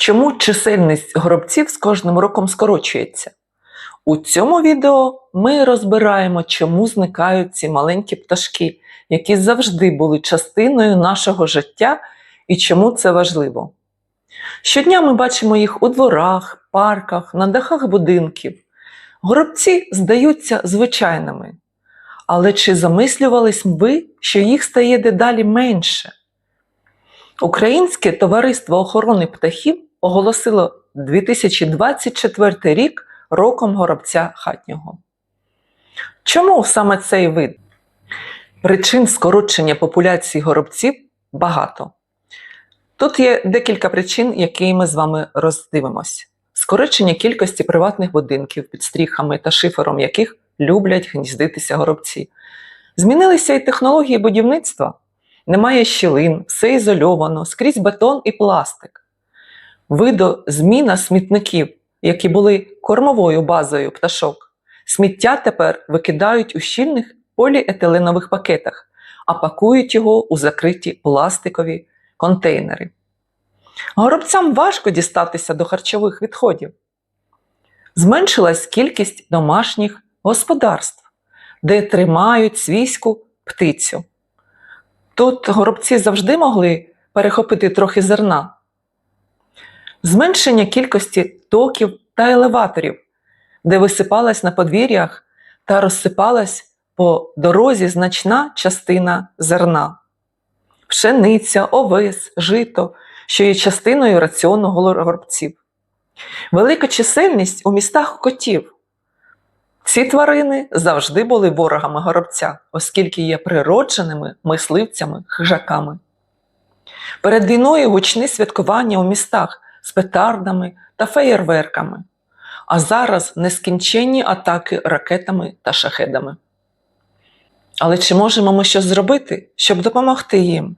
Чому чисельність горобців з кожним роком скорочується? У цьому відео ми розбираємо, чому зникають ці маленькі пташки, які завжди були частиною нашого життя і чому це важливо. Щодня ми бачимо їх у дворах, парках, на дахах будинків. Горобці здаються звичайними. Але чи замислювались ви, що їх стає дедалі менше? Українське товариство охорони птахів оголосило 2024 рік роком горобця хатнього. Чому саме цей вид? Причин скорочення популяції горобців багато. Тут є декілька причин, які ми з вами роздивимося. Скорочення кількості приватних будинків під стріхами та шифером яких люблять гніздитися горобці. Змінилися і технології будівництва. Немає щілин, все ізольовано, скрізь бетон і пластик. Видозміна смітників, які були кормовою базою пташок. Сміття тепер викидають у щільних поліетиленових пакетах, а пакують його у закриті пластикові контейнери. Горобцям важко дістатися до харчових відходів. Зменшилась кількість домашніх господарств, де тримають свійську птицю. Тут горобці завжди могли перехопити трохи зерна. Зменшення кількості токів та елеваторів, де висипалась на подвір'ях та розсипалась по дорозі значна частина зерна, пшениця, овес, жито, що є частиною раціону горобців. Велика чисельність у містах котів. Ці тварини завжди були ворогами горобця, оскільки є природженими мисливцями хижаками. Перед війною гучні святкування у містах з петардами та феєрверками, а зараз нескінченні атаки ракетами та шахедами. Але чи можемо ми щось зробити, щоб допомогти їм?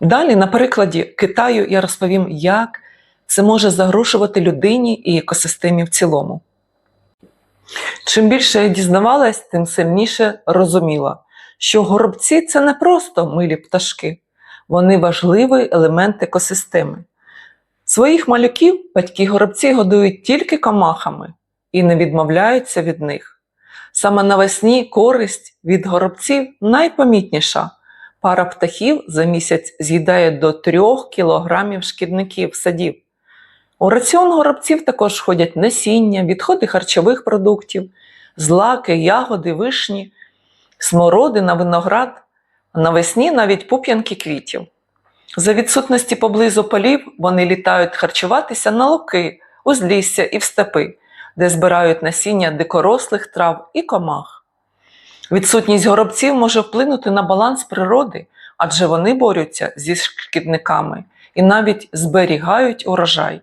Далі, на прикладі Китаю, я розповім, як це може загрушувати людині і екосистемі в цілому. Чим більше я дізнавалась, тим сильніше розуміла, що горобці це не просто милі пташки, вони важливий елемент екосистеми. Своїх малюків батьки горобці годують тільки комахами і не відмовляються від них. Саме навесні користь від горобців найпомітніша. Пара птахів за місяць з'їдає до 3 кілограмів шкідників садів. У раціон горобців також входять насіння, відходи харчових продуктів, злаки, ягоди, вишні, смородина, виноград, навесні навіть пуп'янки квітів. За відсутності поблизу полів вони літають харчуватися на луки, узлісся і в степи, де збирають насіння дикорослих трав і комах. Відсутність горобців може вплинути на баланс природи, адже вони борються зі шкідниками і навіть зберігають урожай.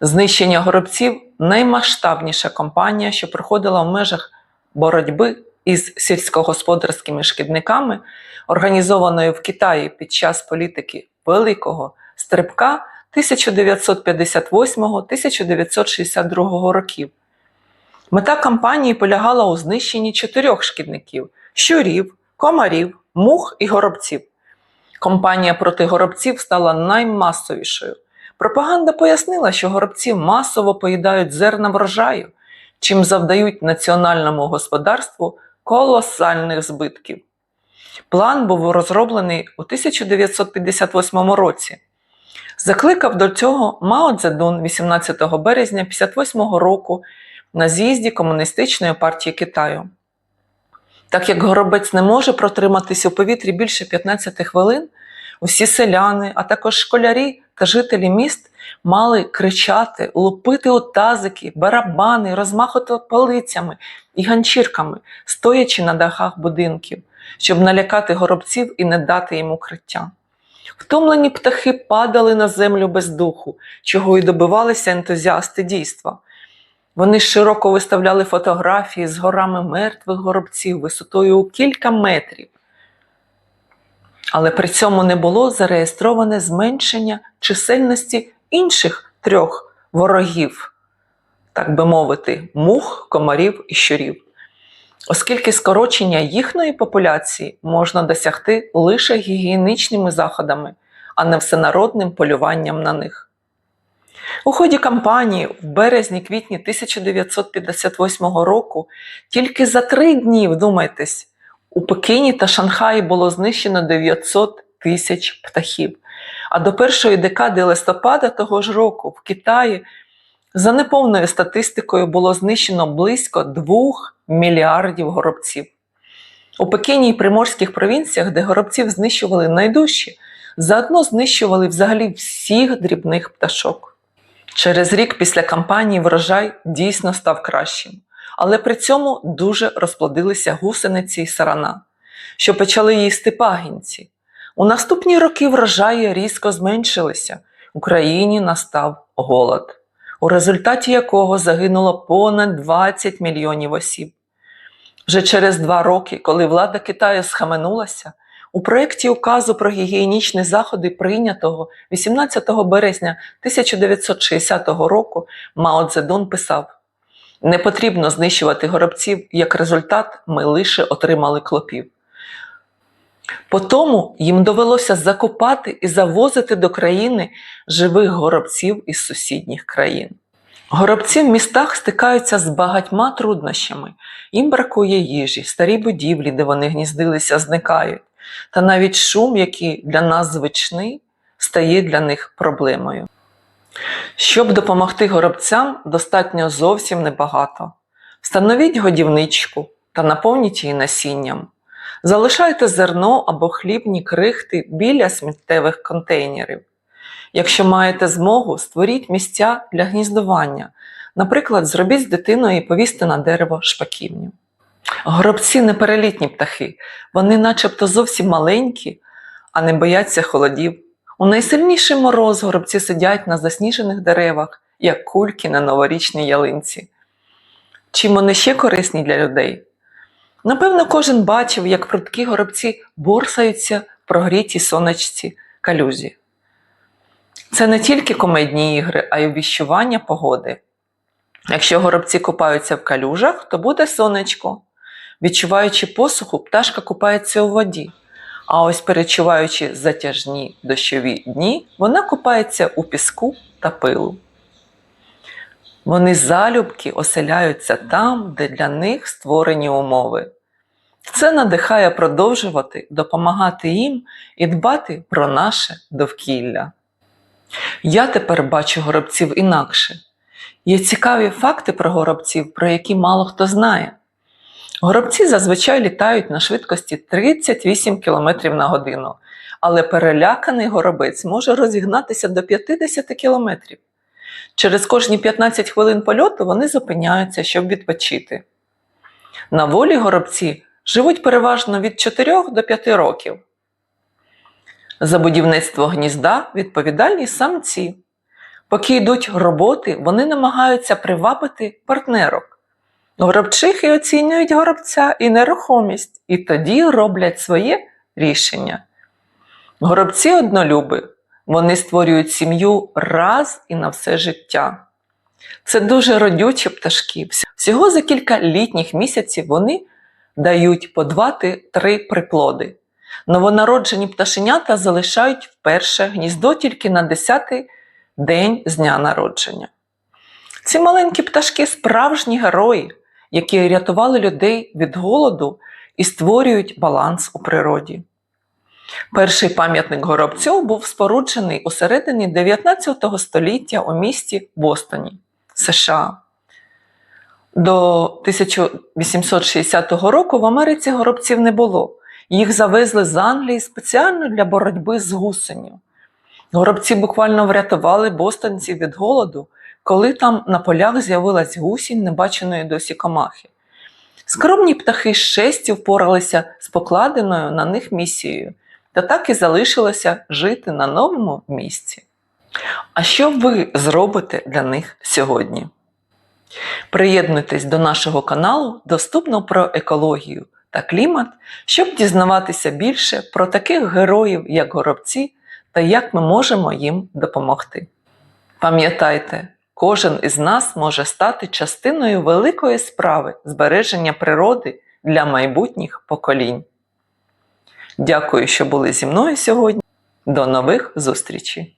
Знищення горобців наймасштабніша кампанія, що проходила в межах боротьби із сільськогосподарськими шкідниками, організованої в Китаї під час політики Великого Стрибка 1958-1962 років. Мета кампанії полягала у знищенні чотирьох шкідників: щурів, комарів, мух і горобців. Кампанія проти горобців стала наймасовішою. Пропаганда пояснила, що горобці масово поїдають зерна врожаю, чим завдають національному господарству колосальних збитків. План був розроблений у 1958 році. Закликав до цього Мао Цзедун 18 березня 1958 року на з'їзді Комуністичної партії Китаю. Так як горобець не може протриматися у повітрі більше 15 хвилин, усі селяни, а також школярі та жителі міст мали кричати, лупити у тазики, барабани, розмахувати палицями і ганчірками, стоячи на дахах будинків, щоб налякати горобців і не дати їм укриття. Втомлені птахи падали на землю без духу, чого й добивалися ентузіасти дійства. Вони широко виставляли фотографії з горами мертвих горобців висотою у кілька метрів. Але при цьому не було зареєстроване зменшення чисельності інших трьох ворогів, так би мовити, мух, комарів і щурів. Оскільки скорочення їхньої популяції можна досягти лише гігієнічними заходами, а не всенародним полюванням на них. У ході кампанії в березні-квітні 1958 року тільки за три дні, вдумайтесь, у Пекіні та Шанхаї було знищено 900 тисяч птахів. А до першої декади листопада того ж року в Китаї за неповною статистикою було знищено близько 2 мільярдів горобців. У Пекіні і приморських провінціях, де горобців знищували найдужче, заодно знищували взагалі всіх дрібних пташок. Через рік після кампанії врожай дійсно став кращим, але при цьому дуже розплодилися гусениці й сарана, що почали їсти пагінці. У наступні роки врожаї різко зменшилися. Україні настав голод, у результаті якого загинуло понад 20 мільйонів осіб. Вже через два роки, коли влада Китаю схаменулася, у проєкті указу про гігієнічні заходи, прийнятого 18 березня 1960 року, Мао Цзедун писав: не потрібно знищувати горобців, як результат, ми лише отримали клопів. По тому їм довелося закопати і завозити до країни живих горобців із сусідніх країн. Горобці в містах стикаються з багатьма труднощами. Їм бракує їжі, старі будівлі, де вони гніздилися, зникають. Та навіть шум, який для нас звичний, стає для них проблемою. Щоб допомогти горобцям, достатньо зовсім небагато. Встановіть годівничку та наповніть її насінням. Залишайте зерно або хлібні крихти біля сміттєвих контейнерів. Якщо маєте змогу, створіть місця для гніздування. Наприклад, зробіть з дитиною і повісьте на дерево шпаківню. Горобці неперелітні птахи, вони начебто зовсім маленькі, а не бояться холодів. У найсильніший мороз горобці сидять на засніжених деревах, як кульки на новорічній ялинці. Чим вони ще корисні для людей? Напевно, кожен бачив, як прудкі горобці борсаються в прогрітій сонечці калюзі. Це не тільки комедні ігри, а й увіщування погоди. Якщо горобці купаються в калюжах, то буде сонечко. Відчуваючи посуху, пташка купається у воді. А ось перечуваючи затяжні дощові дні, вона купається у піску та пилу. Вони залюбки оселяються там, де для них створені умови. Це надихає продовжувати допомагати їм і дбати про наше довкілля. Я тепер бачу горобців інакше. Є цікаві факти про горобців, про які мало хто знає. Горобці зазвичай літають на швидкості 38 км на годину, але переляканий горобець може розігнатися до 50 км. Через кожні 15 хвилин польоту вони зупиняються, щоб відпочити. На волі горобці живуть переважно від 4 до 5 років. За будівництво гнізда відповідальні самці. Поки йдуть роботи, вони намагаються привабити партнерок. Горобчихи оцінюють горобця і нерухомість, і тоді роблять своє рішення. Горобці однолюби, вони створюють сім'ю раз і на все життя. Це дуже родючі пташки. Всього за кілька літніх місяців вони дають по 2-3 приплоди. Новонароджені пташенята залишають вперше гніздо тільки на 10-й день з дня народження. Ці маленькі пташки справжні герої, які рятували людей від голоду і створюють баланс у природі. Перший пам'ятник горобцю був споруджений у середині 19 століття у місті Бостоні, США. До 1860 року в Америці горобців не було. Їх завезли з Англії спеціально для боротьби з гусенью. Горобці буквально врятували бостонців від голоду, коли там на полях з'явилась гусінь небаченої досі комахи. Скромні птахи з шесті впоралися з покладеною на них місією та так і залишилося жити на новому місці. А що ви зробите для них сьогодні? Приєднуйтесь до нашого каналу Доступно про екологію та клімат, щоб дізнаватися більше про таких героїв, як горобці, та як ми можемо їм допомогти. Пам'ятайте, кожен із нас може стати частиною великої справи збереження природи для майбутніх поколінь. Дякую, що були зі мною сьогодні. До нових зустрічей!